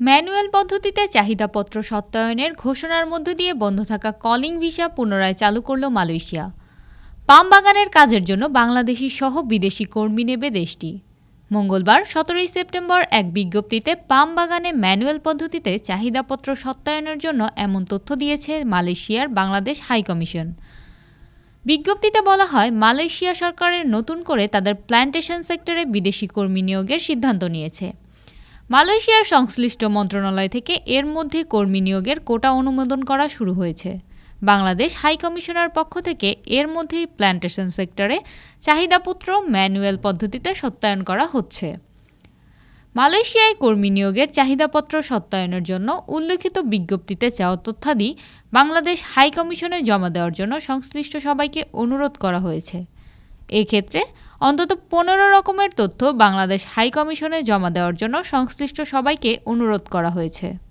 Manual পদ্ধতিতে চাহিদাপত্র সত্যায়নের ঘোষণার মধ্য দিয়ে বন্ধ থাকা কলিং ভিসা পুনরায় চালু করল মালয়েশিয়া। পাম বাগানের কাজের জন্য বাংলাদেশি সহ বিদেশি কর্মী নেবে দেশটি। মঙ্গলবার, সতেরোই সেপ্টেম্বর এক বিজ্ঞপ্তিতে পাম বাগানে ম্যানুয়াল পদ্ধতিতে চাহিদাপত্র সত্যায়নের জন্য এমন তথ্য দিয়েছে মালয়েশিয়ার বাংলাদেশ হাইকমিশন বিজ্ঞপ্তিতে বলা হয়, মালয়েশিয়া সরকারের নতুন করে তাদের প্ল্যান্টেশন সেক্টরে বিদেশি কর্মী নিয়োগের সিদ্ধান্ত নিয়েছে। মালয়েশিয়ার সংশ্লিষ্ট মন্ত্রণালয় থেকে এর মধ্যে কর্মী নিয়োগের কোটা অনুমোদন করা শুরু হয়েছে। বাংলাদেশ হাই কমিশনার পক্ষ থেকে এর মধ্যেই প্ল্যান্টেশন সেক্টরে চাহিদাপত্র ম্যানুয়াল পদ্ধতিতে সত্যায়ন করা হচ্ছে। মালয়েশিয়ায় কর্মী নিয়োগের চাহিদাপত্র সত্যায়নের জন্য উল্লেখিত বিজ্ঞপ্তিতে চাওয়া তথ্যাদি বাংলাদেশ হাই কমিশনে জমা দেওয়ার জন্য সংশ্লিষ্ট সবাইকে অনুরোধ করা হয়েছে। এক্ষেত্রে অন্তত পনেরো রকমের তথ্য বাংলাদেশ হাইকমিশনে জমা দেওয়ার জন্য সংশ্লিষ্ট সবাইকে অনুরোধ করা হয়েছে।